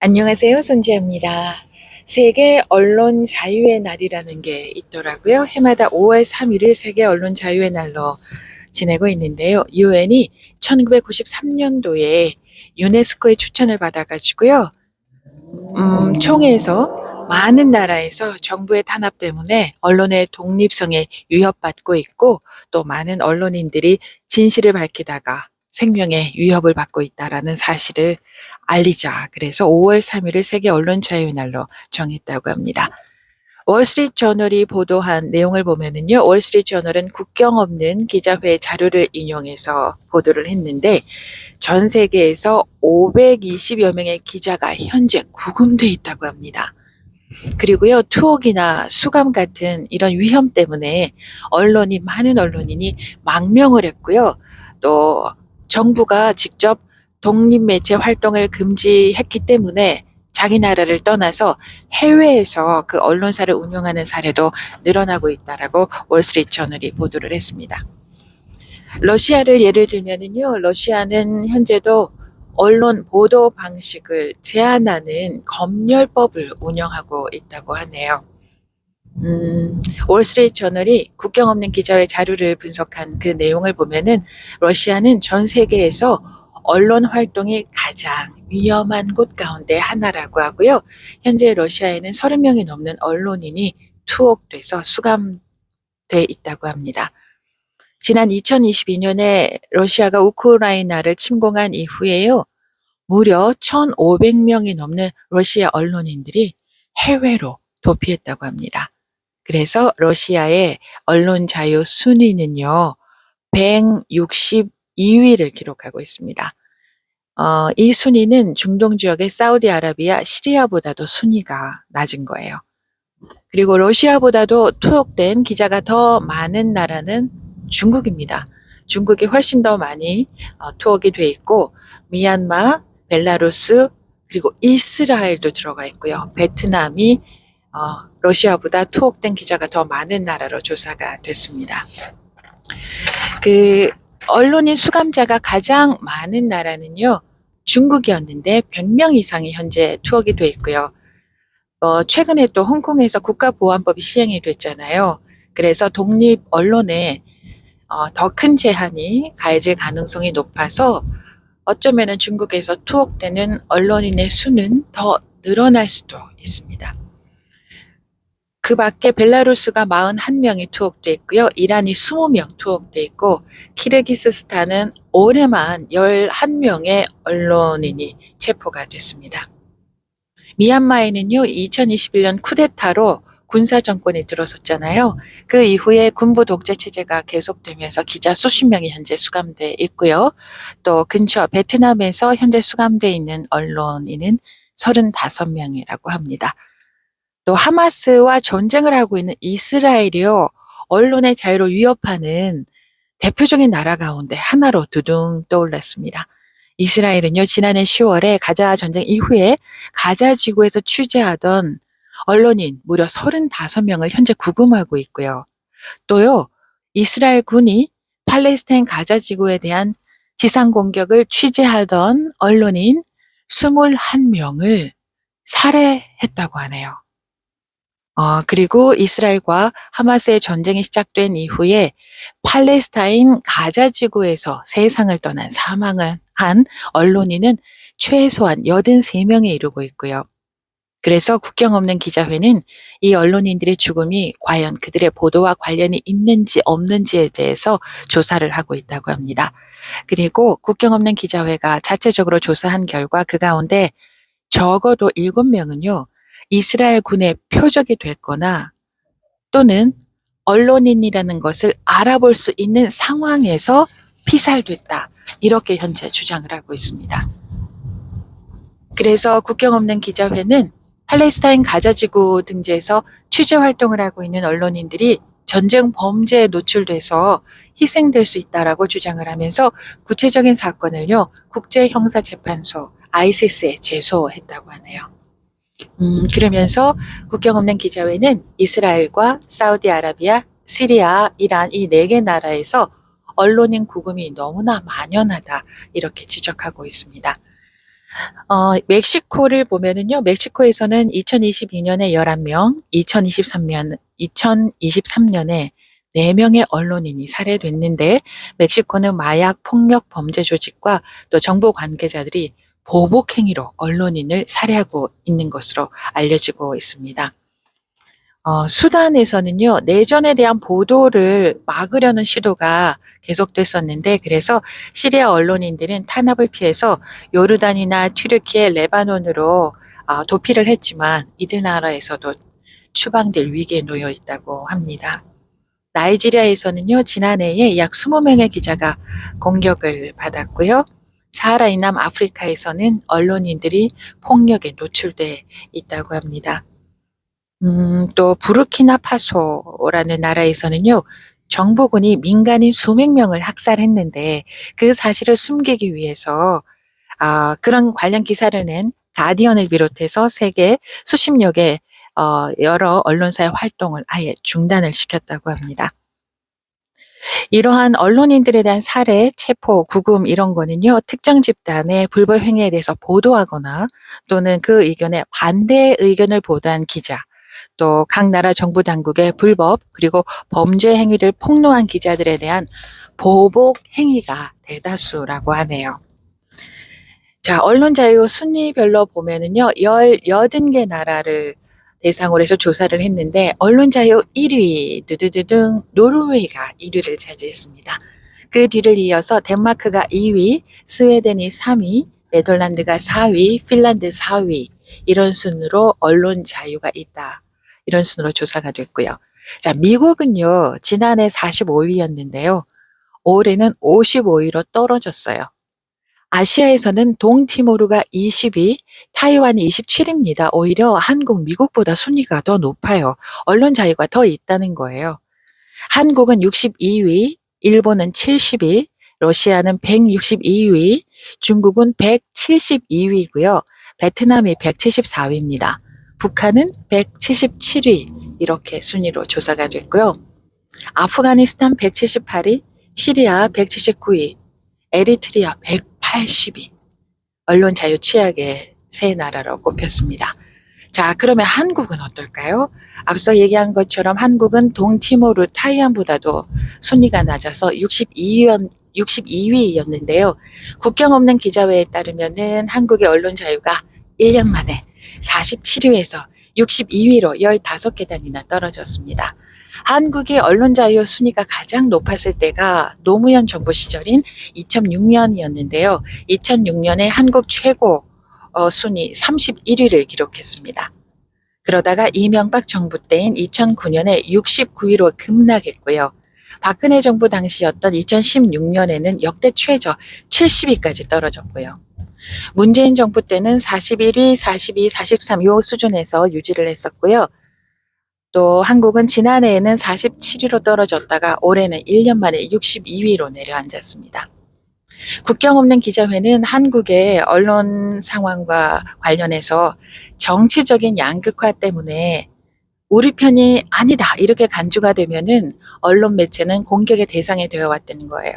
안녕하세요. 손지아입니다. 세계 언론 자유의 날이라는 게 있더라고요. 해마다 5월 3일을 세계 언론 자유의 날로 지내고 있는데요. 유엔이 1993년도에 유네스코의 추천을 받아가지고요. 음, 총회에서 많은 나라에서 정부의 탄압 때문에 언론의 독립성에 위협받고 있고 또 많은 언론인들이 진실을 밝히다가 생명에 위협을 받고 있다라는 사실을 알리자. 그래서 5월 3일을 세계 언론 자유의 날로 정했다고 합니다. 월스트리트 저널이 보도한 내용을 보면은요, 월스트리트 저널은 국경 없는 기자회 자료를 인용해서 보도를 했는데, 전 세계에서 520여 명의 기자가 현재 구금돼 있다고 합니다. 그리고요, 투옥이나 수감 같은 이런 위험 때문에 언론이, 많은 언론인이 망명을 했고요, 또 정부가 직접 독립매체 활동을 금지했기 때문에 자기 나라를 떠나서 해외에서 그 언론사를 운영하는 사례도 늘어나고 있다라고 월스트리트 저널이 보도를 했습니다. 러시아를 예를 들면은요, 러시아는 현재도 언론 보도 방식을 제한하는 검열법을 운영하고 있다고 하네요. 음, 월스트리트 저널이 국경 없는 기자회 자료를 분석한 그 내용을 보면은 러시아는 전 세계에서 언론 활동이 가장 위험한 곳 가운데 하나라고 하고요. 현재 러시아에는 30명이 넘는 언론인이 투옥돼서 수감돼 있다고 합니다. 지난 2022년에 러시아가 우크라이나를 침공한 이후에요. 무려 1,500명이 넘는 러시아 언론인들이 해외로 도피했다고 합니다. 그래서 러시아의 언론 자유 순위는요, 162위를 기록하고 있습니다. 어, 이 순위는 중동 지역의 사우디아라비아, 시리아보다도 순위가 낮은 거예요. 그리고 러시아보다도 투옥된 기자가 더 많은 나라는 중국입니다. 중국이 훨씬 더 많이 어, 투옥이 돼 있고 미얀마, 벨라루스 그리고 이스라엘도 들어가 있고요. 베트남이 어, 러시아보다 투옥된 기자가 더 많은 나라로 조사가 됐습니다. 그 언론인 수감자가 가장 많은 나라는요. 중국이었는데 100명 이상이 현재 투옥이 돼 있고요. 어, 최근에 또 홍콩에서 국가보안법이 시행이 됐잖아요. 그래서 독립 언론에 어, 더 큰 제한이 가해질 가능성이 높아서 어쩌면은 중국에서 투옥되는 언론인의 수는 더 늘어날 수도 있습니다. 그 밖에 벨라루스가 41명이 투옥돼 있고요. 이란이 20명 투옥돼 있고 키르기스스탄은 올해만 11명의 언론인이 체포가 됐습니다. 미얀마에는요. 2021년 쿠데타로 군사 정권이 들어섰잖아요. 그 이후에 군부 독재 체제가 계속되면서 기자 수십 명이 현재 수감돼 있고요. 또 근처 베트남에서 현재 수감돼 있는 언론인은 35명이라고 합니다. 또 하마스와 전쟁을 하고 있는 이스라엘이요. 언론의 자유를 위협하는 대표적인 나라 가운데 하나로 두둥 떠올랐습니다. 이스라엘은요, 지난해 10월에 가자 전쟁 이후에 가자 지구에서 취재하던 언론인 무려 35명을 현재 구금하고 있고요. 또요, 이스라엘 군이 팔레스타인 가자 지구에 대한 지상 공격을 취재하던 언론인 21명을 살해했다고 하네요. 어, 그리고 이스라엘과 하마스의 전쟁이 시작된 이후에 팔레스타인 가자 지구에서 세상을 떠난 사망을 한 언론인은 최소한 83명에 이르고 있고요. 그래서 국경 없는 기자회는 이 언론인들의 죽음이 과연 그들의 보도와 관련이 있는지 없는지에 대해서 조사를 하고 있다고 합니다. 그리고 국경 없는 기자회가 자체적으로 조사한 결과 그 가운데 적어도 7명은요, 이스라엘 군의 표적이 됐거나 또는 언론인이라는 것을 알아볼 수 있는 상황에서 피살됐다. 이렇게 현재 주장을 하고 있습니다. 그래서 국경 없는 기자회는 팔레스타인 가자지구 등지에서 취재 활동을 하고 있는 언론인들이 전쟁 범죄에 노출돼서 희생될 수 있다라고 주장을 하면서 구체적인 사건을요 국제형사재판소 ICC에 제소했다고 하네요. 음, 그러면서 국경 없는 기자회는 이스라엘과 사우디아라비아, 시리아, 이란 이 네 개 나라에서 언론인 구금이 너무나 만연하다 이렇게 지적하고 있습니다. 어, 멕시코를 보면은요, 멕시코에서는 2022년에 11명, 2023년, 2023년에 4명의 언론인이 살해됐는데, 멕시코는 마약 폭력 범죄 조직과 또 정부 관계자들이 보복 행위로 언론인을 살해하고 있는 것으로 알려지고 있습니다. 어, 수단에서는요, 내전에 대한 보도를 막으려는 시도가 계속됐었는데, 그래서 시리아 언론인들은 탄압을 피해서 요르단이나 튀르키예, 레바논으로 아, 도피를 했지만 이들 나라에서도 추방될 위기에 놓여 있다고 합니다. 나이지리아에서는요, 지난해에 약 20명의 기자가 공격을 받았고요. 사하라 이남 아프리카에서는 언론인들이 폭력에 노출돼 있다고 합니다. 음, 또 부르키나파소라는 나라에서는요. 정부군이 민간인 수백 명을 학살했는데 그 사실을 숨기기 위해서 아, 그런 관련 기사를 낸 가디언을 비롯해서 세계 수십여 개 어, 여러 언론사의 활동을 아예 중단을 시켰다고 합니다. 이러한 언론인들에 대한 살해, 체포, 구금 이런 거는요, 특정 집단의 불법 행위에 대해서 보도하거나 또는 그 의견에 반대 의견을 보도한 기자, 또 각 나라 정부 당국의 불법 그리고 범죄 행위를 폭로한 기자들에 대한 보복 행위가 대다수라고 하네요. 자, 언론 자유 순위별로 보면은요, 18개 나라를 대상으로 해서 조사를 했는데, 언론 자유 1위, 두두두둥, 노르웨이가 1위를 차지했습니다. 그 뒤를 이어서 덴마크가 2위, 스웨덴이 3위, 네덜란드가 4위, 핀란드 4위, 이런 순으로 언론 자유가 있다. 이런 순으로 조사가 됐고요. 자, 미국은요, 지난해 45위였는데요. 올해는 55위로 떨어졌어요. 아시아에서는 동티모르가 20위, 타이완이 27위입니다. 오히려 한국, 미국보다 순위가 더 높아요. 언론 자유가 더 있다는 거예요. 한국은 62위, 일본은 70위, 러시아는 162위, 중국은 172위고요. 베트남이 174위입니다. 북한은 177위 이렇게 순위로 조사가 됐고요. 아프가니스탄 178위, 시리아 179위, 에리트리아 100위. 80위. 언론 자유 취약의 세 나라로 꼽혔습니다. 자, 그러면 한국은 어떨까요? 앞서 얘기한 것처럼 한국은 동티모르 타이완보다도 순위가 낮아서 62위원, 62위였는데요. 국경 없는 기자회에 따르면은 한국의 언론 자유가 1년 만에 47위에서 62위로 15계단이나 떨어졌습니다. 한국의 언론 자유 순위가 가장 높았을 때가 노무현 정부 시절인 2006년이었는데요. 2006년에 한국 최고 어, 순위 31위를 기록했습니다. 그러다가 이명박 정부 때인 2009년에 69위로 급락했고요. 박근혜 정부 당시였던 2016년에는 역대 최저 70위까지 떨어졌고요. 문재인 정부 때는 41위, 42, 43 요 수준에서 유지를 했었고요. 또 한국은 지난해에는 47위로 떨어졌다가 올해는 1년 만에 62위로 내려앉았습니다. 국경 없는 기자회는 한국의 언론 상황과 관련해서 정치적인 양극화 때문에 우리 편이 아니다 이렇게 간주가 되면은 언론 매체는 공격의 대상이 되어 왔다는 거예요.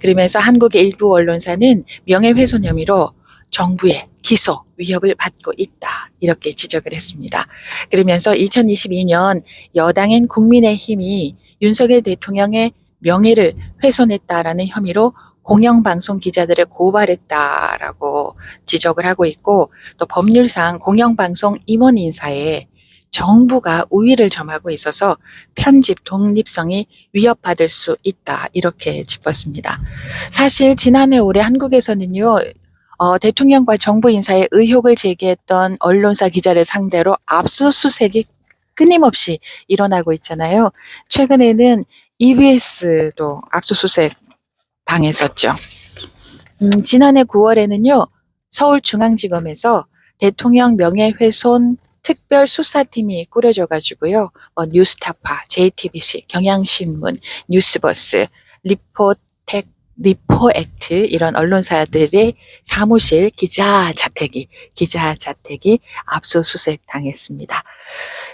그러면서 한국의 일부 언론사는 명예훼손 혐의로 정부의 기소 위협을 받고 있다. 이렇게 지적을 했습니다. 그러면서 2022년 여당인 국민의힘이 윤석열 대통령의 명예를 훼손했다라는 혐의로 공영방송 기자들을 고발했다라고 지적을 하고 있고 또 법률상 공영방송 임원 인사에 정부가 우위를 점하고 있어서 편집 독립성이 위협받을 수 있다 이렇게 짚었습니다. 사실 지난해 올해 한국에서는요 어, 대통령과 정부 인사에 의혹을 제기했던 언론사 기자를 상대로 압수수색이 끊임없이 일어나고 있잖아요. 최근에는 EBS도 압수수색 당했었죠. 음, 지난해 9월에는요, 서울중앙지검에서 대통령 명예훼손 특별수사팀이 꾸려져가지고요, 어, 뉴스타파, JTBC, 경향신문, 뉴스버스, 리포텍 리포액트 이런 언론사들의 사무실 기자 자택이 기자 자택이 압수수색 당했습니다.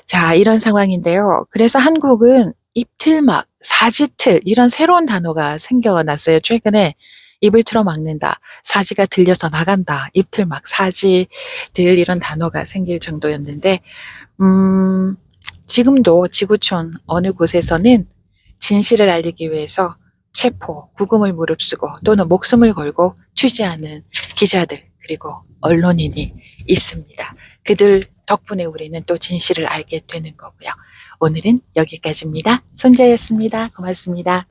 자, 이런 상황인데요. 그래서 한국은 입틀막, 사지틀 이런 새로운 단어가 생겨났어요. 최근에 입을 틀어 막는다. 사지가 들려서 나간다. 입틀막 사지들 이런 단어가 생길 정도였는데 음, 지금도 지구촌 어느 곳에서는 진실을 알리기 위해서 체포, 구금을 무릅쓰고 또는 목숨을 걸고 취재하는 기자들 그리고 언론인이 있습니다. 그들 덕분에 우리는 또 진실을 알게 되는 거고요. 오늘은 여기까지입니다. 손자였습니다. 고맙습니다.